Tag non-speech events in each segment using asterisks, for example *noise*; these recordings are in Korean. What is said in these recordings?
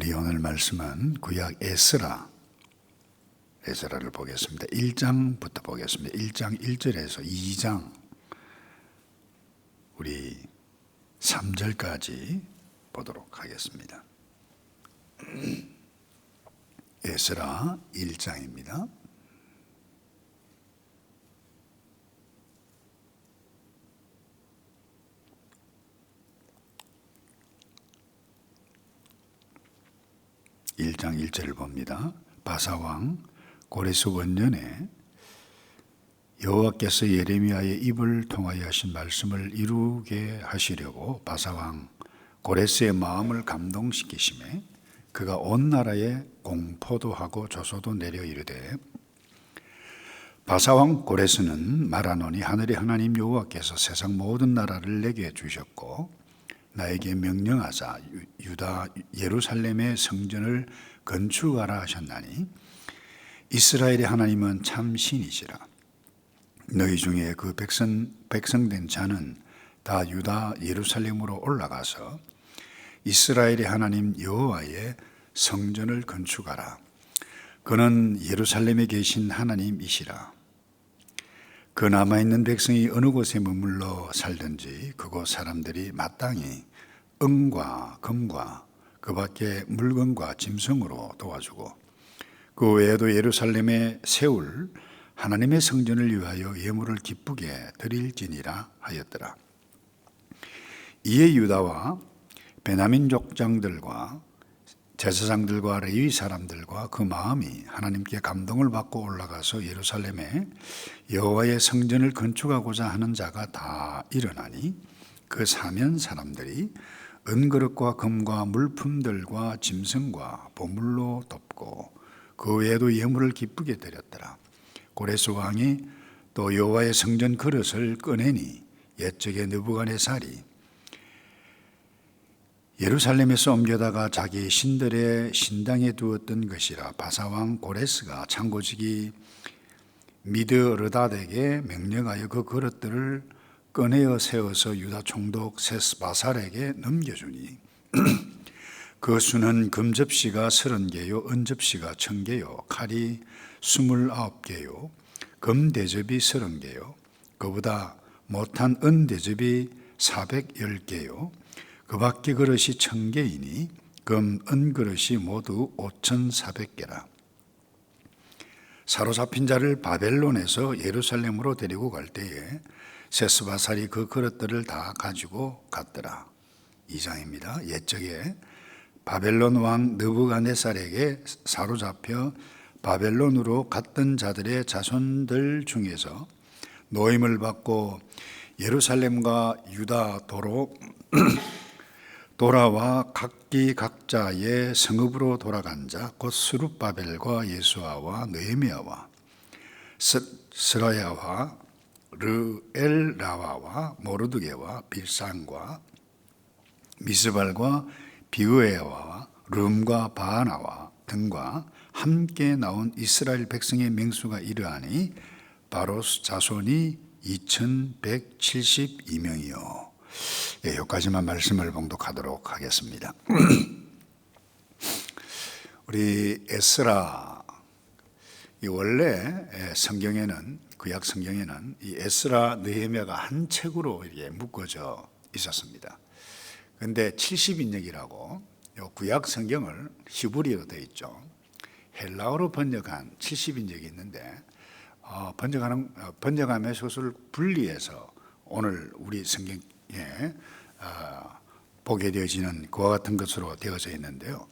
우리 오늘 말씀은 구약 에스라 에스라를 보겠습니다. 1장부터 보겠습니다. 1장 1절에서 2장 우리 3절까지 보도록 하겠습니다. *clears throat* 에스라 1장입니다. 일장일절을 봅니다. 바사왕 고레스 원년에 여호와께서 예레미야의 입을 통하여 하신 말씀을 이루게 하시려고 바사왕 고레스의 마음을 감동시키심에 그가 온 나라에 공포도 하고 조소도 내려 이르되 바사왕 고레스는 말하노니 하늘의 하나님 여호와께서 세상 모든 나라를 내게 주셨고 나에게 명령하사 유다 예루살렘의 성전을 건축하라 하셨나니 이스라엘의 하나님은 참 신이시라. 너희 중에 그 백성 백성된 자는 다 유다 예루살렘으로 올라가서 이스라엘의 하나님 여호와의 성전을 건축하라. 그는 예루살렘에 계신 하나님이시라 그 남아있는 백성이 어느 곳에 머물러 살든지 그곳 사람들이 마땅히 은과 금과 그 밖에 물건과 짐승으로 도와주고 그 외에도 예루살렘에 세울 하나님의 성전을 위하여 예물을 기쁘게 드릴지니라 하였더라. 이에 유다와 베나민 족장들과 제사장들과 레위 사람들과 그 마음이 하나님께 감동을 받고 올라가서 예루살렘에 여호와의 성전을 건축하고자 하는 자가 다 일어나니 그 사면 사람들이 은그릇과 금과 물품들과 짐승과 보물로 덮고 그 외에도 예물을 기쁘게 드렸더라. 고레스 왕이 또 여호와의 성전 그릇을 꺼내니 옛적의 느부갓네살이 예루살렘에서 옮겨다가 자기 신들의 신당에 두었던 것이라 바사왕 고레스가 창고지기 미드르닷에게 명령하여 그 그릇들을 꺼내어 세워서 유다 총독 세스바살에게 넘겨주니 *clears throat* 그 수는 금접시가 서른 개요 은접시가 천 개요 칼이 스물아홉 개요 금대접이 서른 개요 그보다 못한 은대접이 사백열 개요 그 밖에 그릇이 천 개이니 금, 은 그릇이 모두 오천사백 개라. 사로잡힌 자를 바벨론에서 예루살렘으로 데리고 갈 때에 세스바살이 그 그릇들을 다 가지고 갔더라. 이장입니다. 옛적에 바벨론 왕 느부갓네살에게 사로잡혀 바벨론으로 갔던 자들의 자손들 중에서 노임을 받고 예루살렘과 유다 도로 *clears throat* 돌아와 각기 각자의 성읍으로 돌아간 자곧 스룹바벨과 예수아와 느헤미야와 스라야와 르엘라와와 모르드게와 빌산과 미스발과 비우에와 rum과 바나와 등과 함께 나온 이스라엘 백성의 맹수가 이르하니 바로 자손이 2172명이요. 예, 여기까지만 말씀을 봉독하도록 하겠습니다. *clears throat* 우리 에스라 이 원래 성경에는 구약 성경에는 이 에스라 느헤미야가 한 책으로 이렇게 묶어져 있었습니다. 그런데 70인역이라고 구약 성경을 히브리어로 되어 있죠. 헬라어로 번역한 70인역이 있는데 어, 번역하는 어, 번역하면 소설 분리해서 오늘 우리 성경 에 어, 보게 되어지는 그와 같은 것으로 되어져 있는데요.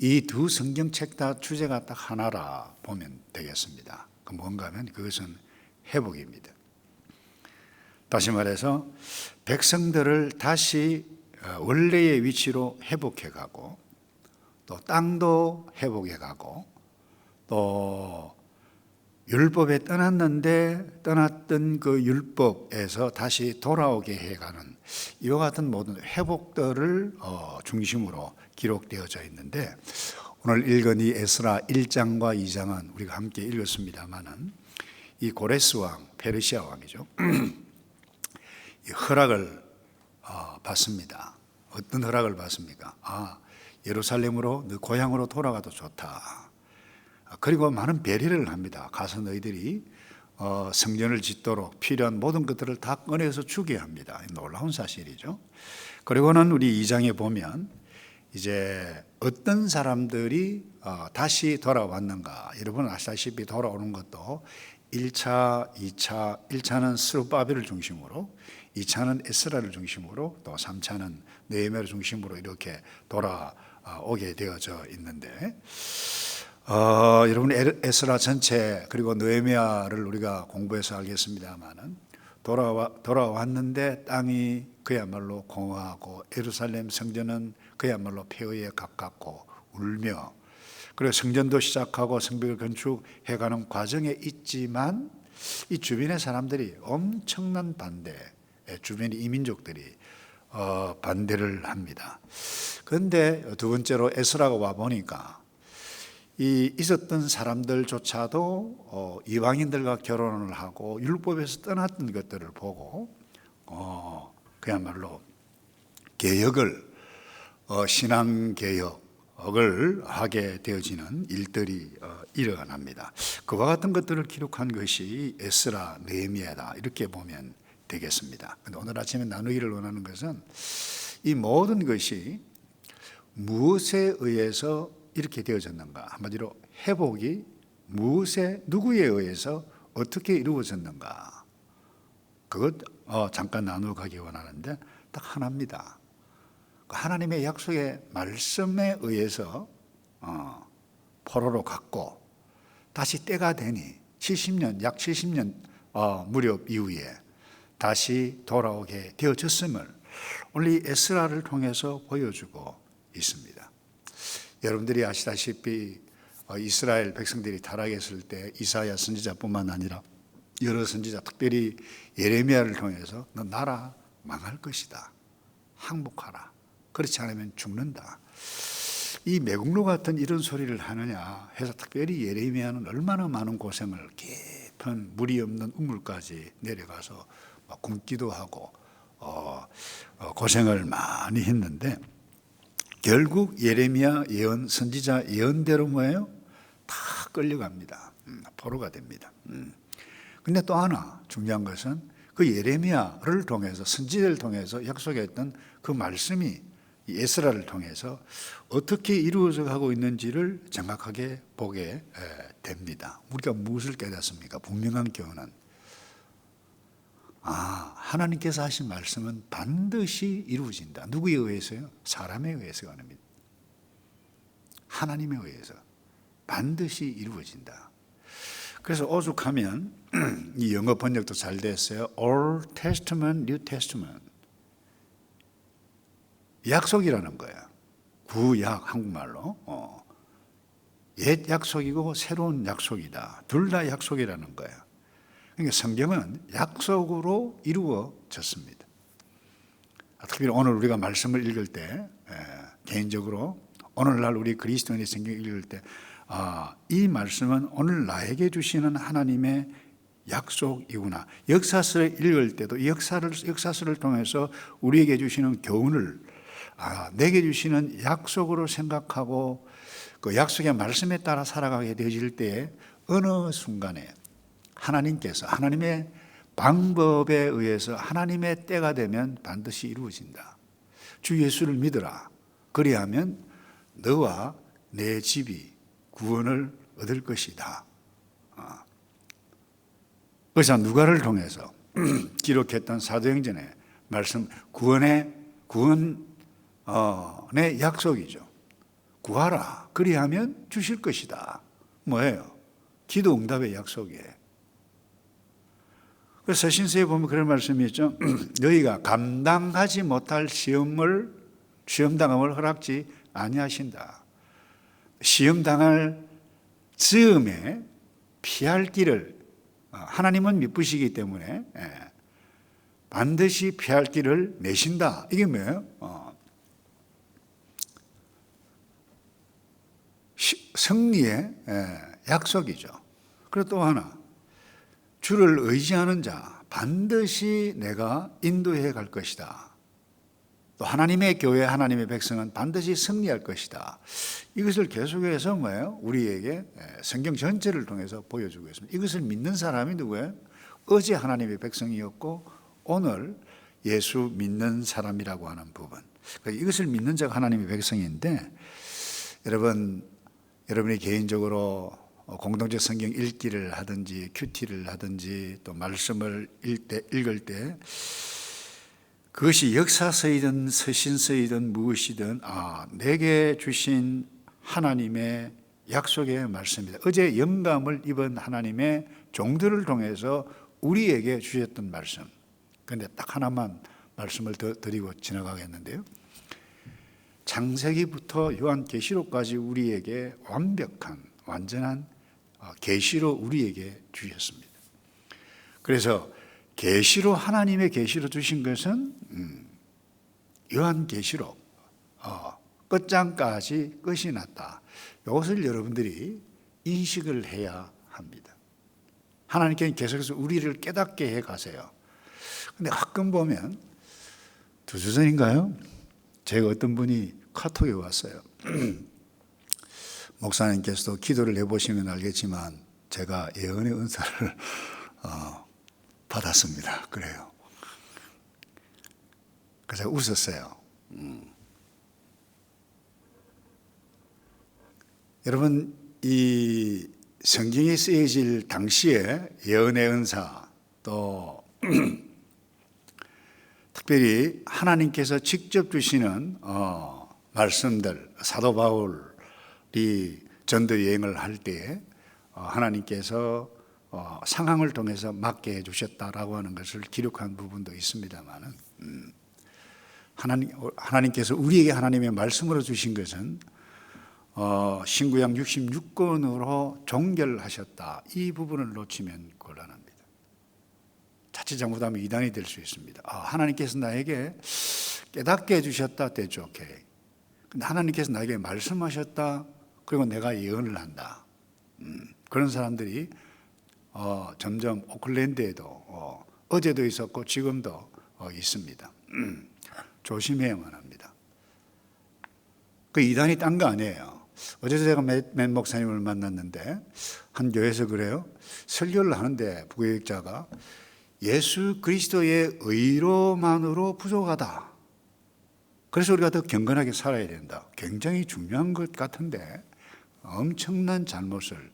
이 두 성경책 다 주제가 딱 하나라 보면 되겠습니다. 그 뭔가 하면 그것은 회복입니다. 다시 말해서 백성들을 다시 원래의 위치로 회복해 가고 또 땅도 회복해 가고 또 율법에 떠났는데 떠났던 그 율법에서 다시 돌아오게 해가는 이와 같은 모든 회복들을 어, 중심으로 기록되어져 있는데 오늘 읽은 이 에스라 1장과 2장은 우리가 함께 읽었습니다만은 이 고레스 왕, 페르시아 왕이죠. *clears throat* 허락을 어, 받습니다. 어떤 허락을 받습니까? 아, 예루살렘으로 너 고향으로 돌아가도 좋다. 그리고 많은 배려를 합니다. 가서 너희들이 어, 성전을 짓도록 필요한 모든 것들을 다 꺼내서 주게 합니다. 놀라운 사실이죠. 그리고는 우리 2장에 보면 이제 어떤 사람들이 어, 다시 돌아왔는가. 여러분 아시다시피 돌아오는 것도 1차, 2차, 1차는 스루바벨을 중심으로 2차는 에스라를 중심으로 또 3차는 네헤미야를 중심으로 이렇게 돌아오게 되어져 있는데 어, 여러분 에스라 전체 그리고 느헤미야를 우리가 공부해서 알겠습니다만은 돌아와 돌아왔는데 땅이 그야말로 공허하고 예루살렘 성전은 그야말로 폐허에 가깝고 울며 그리고 성전도 시작하고 성벽을 건축해가는 과정에 있지만 이 주변의 사람들이 엄청난 반대, 주변의 이민족들이 어, 반대를 합니다. 그런데 두 번째로 에스라가 와 보니까 이 있었던 사람들조차도 어, 이방인들과 결혼을 하고 율법에서 떠났던 것들을 보고 어, 그야말로 개혁을 어, 신앙 개혁을 하게 되어지는 일들이 어, 일어납니다. 그와 같은 것들을 기록한 것이 에스라 네미야다 이렇게 보면 되겠습니다. 근데 오늘 아침에 나누기를 원하는 것은 이 모든 것이 무엇에 의해서 이렇게 되어졌는가? 한마디로 회복이 무엇에 누구에 의해서 어떻게 이루어졌는가? 그것 어, 잠깐 나누어 가기 원하는데 딱 하나입니다. 그 하나님의 약속의 말씀에 의해서 어, 포로로 갔고 다시 때가 되니 70년 약 70년 어, 무렵 이후에 다시 돌아오게 되어졌음을 오늘 이 에스라를 통해서 보여주고 있습니다. 여러분들이 아시다시피 어, 이스라엘 백성들이 타락했을 때 이사야 선지자뿐만 아니라 여러 선지자 특별히 예레미야를 통해서 너 나라 망할 것이다. 항복하라. 그렇지 않으면 죽는다. 이 매국노 같은 이런 소리를 하느냐 해서 특별히 예레미야는 얼마나 많은 고생을 깊은 물이 없는 우물까지 내려가서 굶기도 하고 어, 어, 고생을 많이 했는데 결국 예레미야 예언 선지자 예언대로 뭐예요? 다 끌려갑니다. 음, 포로가 됩니다. 음. 근데 또 하나 중요한 것은 그 예레미야를 통해서 선지자를 통해서 약속했던 그 말씀이 예스라를 통해서 어떻게 이루어져 가고 있는지를 정확하게 보게 됩니다. 우리가 무엇을 깨닫습니까? 분명한 교훈은 아, 하나님께서 하신 말씀은 반드시 이루어진다. 누구에 의해서요? 사람에 의해서가 아닙니다. 하나님에 의해서 반드시 이루어진다. 그래서 오죽하면 *clears throat* 이 영어 번역도 잘 됐어요. Old Testament, New Testament. 약속이라는 거야. 구약 한국말로. 어. 옛 약속이고 새로운 약속이다. 둘 다 약속이라는 거야. 그러니까 성경은 약속으로 이루어졌습니다. 특히 오늘 우리가 말씀을 읽을 때 개인적으로 오늘날 우리 그리스도인의 성경 읽을 때 아, 이 말씀은 오늘 나에게 주시는 하나님의 약속이구나. 역사서를 읽을 때도 역사를 역사서를 통해서 우리에게 주시는 교훈을 아, 내게 주시는 약속으로 생각하고 그 약속의 말씀에 따라 살아가게 되어질 때 어느 순간에 하나님께서 하나님의 방법에 의해서 하나님의 때가 되면 반드시 이루어진다. 주 예수를 믿어라. 그리하면 너와 내 집이 구원을 얻을 것이다. 어. 그래서 누가를 통해서 *clears throat* 기록했던 사도행전의 말씀 구원의 구원의 약속이죠. 구하라. 그리하면 주실 것이다. 뭐예요? 기도 응답의 약속이에요. 그래서 신서에 보면 그런 말씀이 있죠. *clears throat* 너희가 감당하지 못할 시험을 시험 당함을 허락지 아니하신다. 시험 당할 즈음에 피할 길을 어, 하나님은 미쁘시기 때문에 예, 반드시 피할 길을 내신다. 이게 뭐예요? 어. 승리의 예, 약속이죠. 그리고 또 하나 주를 의지하는 자 반드시 내가 인도해 갈 것이다. 또 하나님의 교회, 하나님의 백성은 반드시 승리할 것이다. 이것을 계속해서 뭐예요? 우리에게 예, 성경 전체를 통해서 보여주고 있습니다. 이것을 믿는 사람이 누구예요? 어제 하나님의 백성이었고 오늘 예수 믿는 사람이라고 하는 부분. 그러니까 이것을 믿는 자가 하나님의 백성인데 여러분 여러분이 개인적으로 공동체 성경 읽기를 하든지 큐티를 하든지 또 말씀을 읽때, 읽을 때 그것이 역사서이든 서신서이든 무엇이든 아 내게 주신 하나님의 약속의 말씀이다. 어제 영감을 입은 하나님의 종들을 통해서 우리에게 주셨던 말씀. 그런데 딱 하나만 말씀을 더 드리고 지나가겠는데요. 창세기부터 요한계시록까지 우리에게 완벽한 완전한 어, 계시로 우리에게 주셨습니다. 그래서 계시로 하나님의 계시로 주신 것은 음, 요한 계시록 어, 끝장까지 끝이 났다. 이것을 여러분들이 인식을 해야 합니다. 하나님께 계속해서 우리를 깨닫게 해 가세요. 근데 가끔 보면 두주 전인가요? 제가 어떤 분이 카톡에 왔어요. *clears throat* 목사님께서도 기도를 해보시면 알겠지만 제가 예언의 은사를 *laughs* 어, 받았습니다. 그래요. 그래서 웃었어요. 음. 여러분 이 성경에 쓰여질 당시에 예언의 은사 또 *clears throat* 특별히 하나님께서 직접 주시는 어, 말씀들 사도 바울이 전도 여행을 할때 어, 하나님께서 어, 상황을 통해서 맡게 해 주셨다라고 하는 것을 기록한 부분도 있습니다만은 음, 하나님 하나님께서 우리에게 하나님의 말씀으로 주신 것은 어, 신구약 66권으로 종결하셨다. 이 부분을 놓치면 곤란합니다. 자칫 잘못하면 이단이 될 수 있습니다. 아, 하나님께서 나에게 깨닫게 해주셨다. 오케이. 근데 하나님께서 나에게 말씀하셨다. 그리고 내가 예언을 한다. 음, 그런 사람들이 어, 점점 오클랜드에도 어, 어제도 있었고 지금도 어, 있습니다. 음, 조심해야만 합니다. 그 이단이 딴 거 아니에요. 어제 제가 맨 목사님을 만났는데 한 교회에서 그래요. 설교를 하는데 부교육자가 예수 그리스도의 의로만으로 부족하다. 그래서 우리가 더 경건하게 살아야 된다. 굉장히 중요한 것 같은데 엄청난 잘못을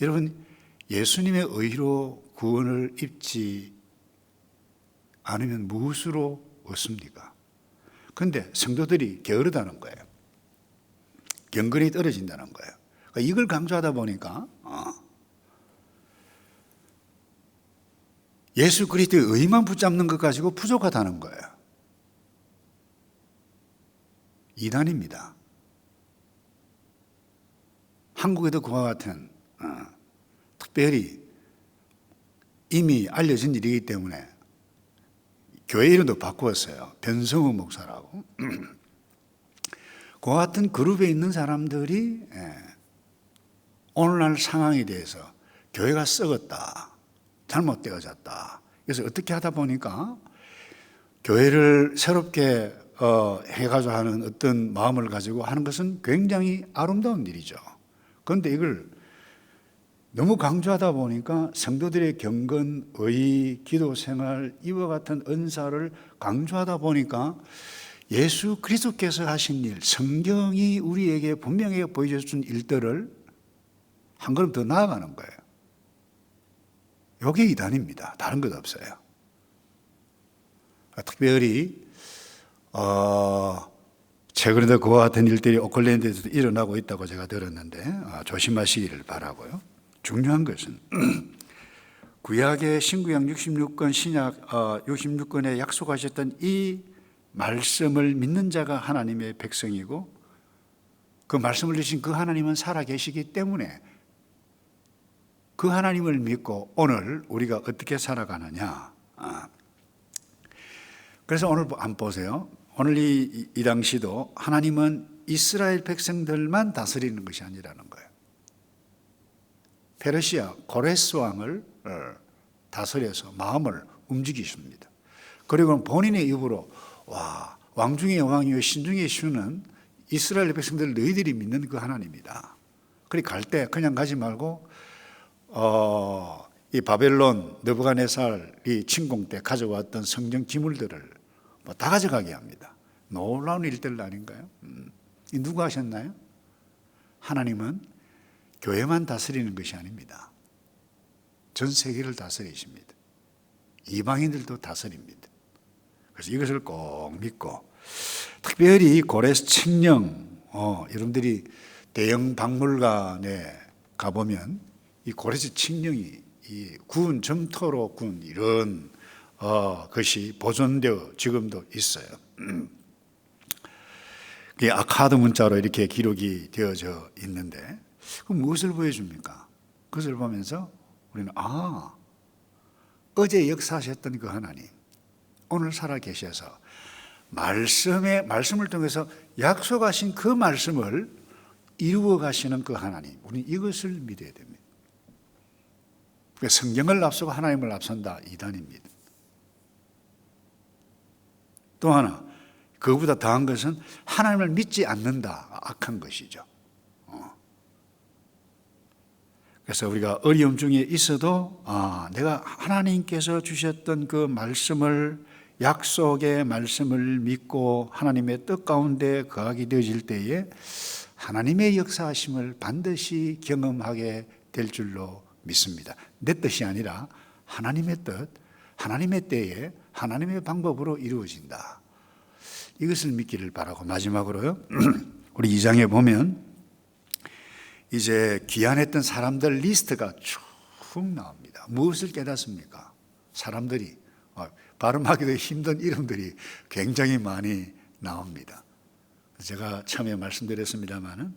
여러분 예수님의 의로 구원을 입지 않으면 무엇으로 얻습니까? 그런데 성도들이 게으르다는 거예요. 경건이 떨어진다는 거예요. 그러니까 이걸 강조하다 보니까 어, 예수 그리스도의 의만 붙잡는 것 가지고 부족하다는 거예요. 이단입니다. 한국에도 그와 같은 어, 특별히 이미 알려진 일이기 때문에 교회 이름도 바꾸었어요. 변성우 목사라고. *clears throat* 그와 같은 그룹에 있는 사람들이 예, 오늘날 상황에 대해서 교회가 썩었다. 잘못되어졌다. 그래서 어떻게 하다 보니까 교회를 새롭게 어, 해가지고 하는 어떤 마음을 가지고 하는 것은 굉장히 아름다운 일이죠. 그런데 이걸 너무 강조하다 보니까 성도들의 경건, 의, 기도 생활, 이와 같은 은사를 강조하다 보니까 예수 그리스도께서 하신 일, 성경이 우리에게 분명히 보여준 일들을 한 걸음 더 나아가는 거예요. 이게 이단입니다. 다른 것 없어요. 특별히 어, 최근에도 그와 같은 일들이 오클랜드에서도 일어나고 있다고 제가 들었는데 어, 조심하시기를 바라고요. 중요한 것은 *clears throat* 구약의 신구약 66권 신약 어, 66권에 약속하셨던 이 말씀을 믿는 자가 하나님의 백성이고 그 말씀을 주신 그 하나님은 살아 계시기 때문에 그 하나님을 믿고 오늘 우리가 어떻게 살아가느냐. 아. 그래서 오늘 안 보세요. 오늘 이, 이 당시도 하나님은 이스라엘 백성들만 다스리는 것이 아니라는 거예요. 페르시아 고레스 왕을 어, 다스려서 마음을 움직이십니다. 그리고 본인의 입으로 와 왕중의 왕이요 신중의 신은 이스라엘 백성들 너희들이 믿는 그 하나님이다. 그리 갈 때 그냥 가지 말고 어, 이 바벨론 느부갓네살이 침공 때 가져왔던 성경 기물들을 뭐 다 가져가게 합니다. 놀라운 일들 아닌가요? 음. 이 누가 하셨나요? 하나님은 교회만 다스리는 것이 아닙니다. 전 세계를 다스리십니다. 이방인들도 다스립니다. 그래서 이것을 꼭 믿고 특별히 고레스 칙령 어, 여러분들이 대형 박물관에 가보면 이 고레스 칙령이 이 구운 점토로 군 이런 어, 것이 보존되어 지금도 있어요. *clears throat* 그 아카드 문자로 이렇게 기록이 되어져 있는데 그 무엇을 보여줍니까? 그것을 보면서 우리는 아 어제 역사하셨던 그 하나님 오늘 살아 계셔서 말씀의 말씀을 통해서 약속하신 그 말씀을 이루어 가시는 그 하나님 우리는 이것을 믿어야 됩니다. 그 성경을 앞서고 하나님을 앞선다 이단입니다. 또 하나 그보다 더한 것은 하나님을 믿지 않는다 악한 것이죠. 어. 그래서 우리가 어려움 중에 있어도 아, 내가 하나님께서 주셨던 그 말씀을 약속의 말씀을 믿고 하나님의 뜻 가운데 거하게 되어질 때에 하나님의 역사하심을 반드시 경험하게 될 줄로 믿습니다. 내 뜻이 아니라 하나님의 뜻, 하나님의 때에 하나님의 방법으로 이루어진다. 이것을 믿기를 바라고 마지막으로요. *clears throat* 우리 2장에 보면 이제 귀환했던 사람들 리스트가 쭉 나옵니다. 무엇을 깨닫습니까? 사람들이 어, 발음하기도 힘든 이름들이 굉장히 많이 나옵니다. 제가 처음에 말씀드렸습니다만은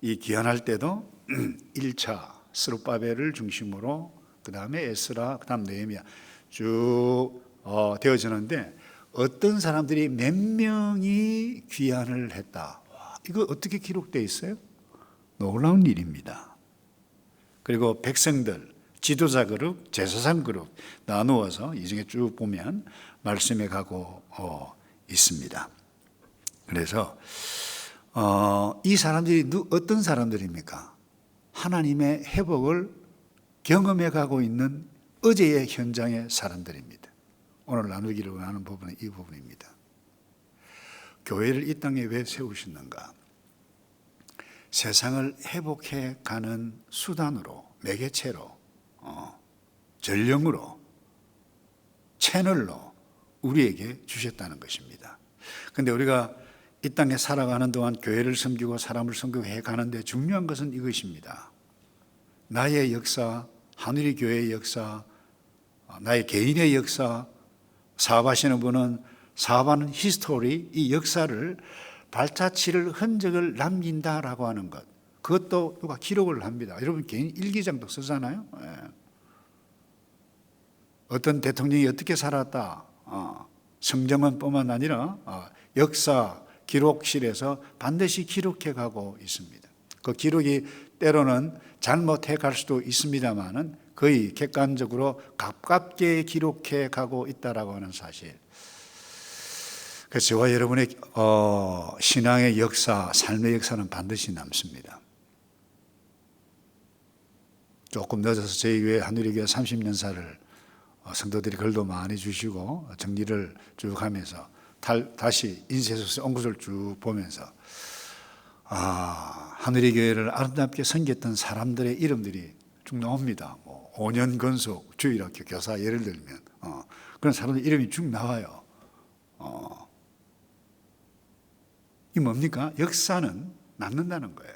이 귀환할 때도 *clears throat* 1차 스룹바벨을 중심으로 그 다음에 에스라, 그 다음 네헤미야 쭉 어, 되어지는데 어떤 사람들이 몇 명이 귀환을 했다. 와, 이거 어떻게 기록되어 있어요? 놀라운 일입니다. 그리고 백성들, 지도자 그룹, 제사장 그룹 나누어서 이 중에 쭉 보면 말씀에 가고 어, 있습니다. 그래서 어, 이 사람들이 누, 어떤 사람들입니까? 하나님의 회복을 경험해 가고 있는 어제의 현장의 사람들입니다. 오늘 나누기를 원하는 부분은 이 부분입니다. 교회를 이 땅에 왜 세우셨는가? 세상을 회복해 가는 수단으로, 매개체로, 어, 전령으로, 채널로 우리에게 주셨다는 것입니다. 근데 우리가 이 땅에 살아가는 동안 교회를 섬기고 사람을 섬기해 가는데 중요한 것은 이것입니다. 나의 역사, 하늘의 교회의 역사, 나의 개인의 역사, 사업하시는 분은 사업하는 히스토리, 이 역사를 발자취를 흔적을 남긴다라고 하는 것. 그것도 누가 기록을 합니다. 여러분 개인 일기장도 쓰잖아요. 예. 어떤 대통령이 어떻게 살았다. 어, 성정원뿐만 아니라 어, 역사 기록실에서 반드시 기록해 가고 있습니다. 그 기록이 때로는 잘못해 갈 수도 있습니다만은 거의 객관적으로 가깝게 기록해 가고 있다라고 하는 사실. 그래서 저와 여러분의 어, 신앙의 역사, 삶의 역사는 반드시 남습니다. 조금 늦어서 저희 교회 한누리교회 30년사를 어, 성도들이 글도 많이 주시고 정리를 쭉 하면서 다시 인쇄소서 온구를 쭉 보면서 아 하늘의 교회를 아름답게 섬겼던 사람들의 이름들이 쭉 나옵니다. 뭐 5년 건속 주일학교 교사 예를 들면 어, 그런 사람들 이름이 쭉 나와요. 어, 이 뭡니까? 역사는 남는다는 거예요.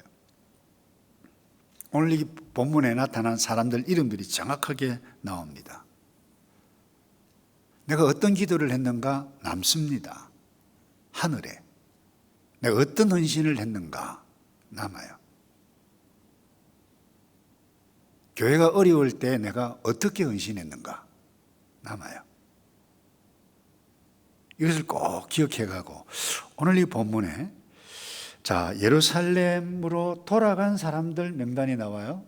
오늘 이 본문에 나타난 사람들 이름들이 정확하게 나옵니다. 내가 어떤 기도를 했는가 남습니다. 하늘에. 내가 어떤 헌신을 했는가 남아요. 교회가 어려울 때 내가 어떻게 헌신했는가 남아요. 이것을 꼭 기억해 가고 오늘 이 본문에 자, 예루살렘으로 돌아간 사람들 명단이 나와요.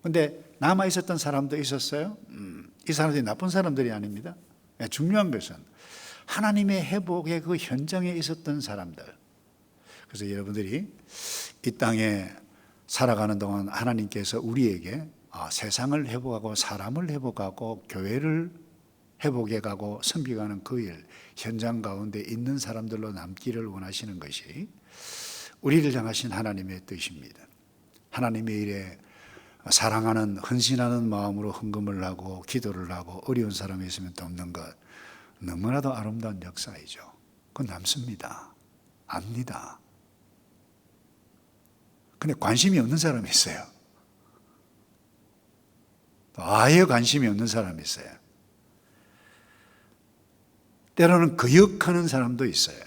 근데 남아 있었던 사람도 있었어요. 음, 이 사람들이 나쁜 사람들이 아닙니다. 네, 중요한 것은 하나님의 회복의 그 현장에 있었던 사람들. 그래서 여러분들이 이 땅에 살아가는 동안 하나님께서 우리에게 아, 세상을 회복하고 사람을 회복하고 교회를 회복해 가고 섬기가는 그 일, 현장 가운데 있는 사람들로 남기를 원하시는 것이 우리를 향하신 하나님의 뜻입니다. 하나님의 일에 사랑하는 헌신하는 마음으로 헌금을 하고 기도를 하고 어려운 사람이 있으면 돕는 것 너무나도 아름다운 역사이죠. 그건 남습니다. 압니다. 근데 관심이 없는 사람이 있어요. 아예 관심이 없는 사람이 있어요. 때로는 거역하는 사람도 있어요.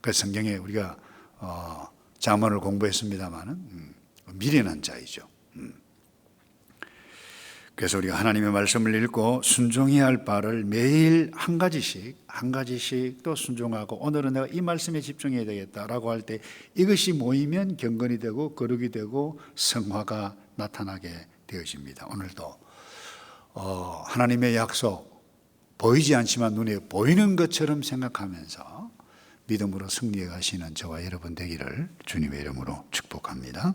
그 성경에 우리가 어, 자문을 공부했습니다만은 음, 미련한 자이죠. 음. 그래서 우리가 하나님의 말씀을 읽고 순종해야 할 바를 매일 한 가지씩 한 가지씩 또 순종하고 오늘은 내가 이 말씀에 집중해야 되겠다라고 할 때 이것이 모이면 경건이 되고 거룩이 되고 성화가 나타나게 되어집니다. 오늘도 어, 하나님의 약속 보이지 않지만 눈에 보이는 것처럼 생각하면서 믿음으로 승리해 가시는 저와 여러분 되기를 주님의 이름으로 축복합니다.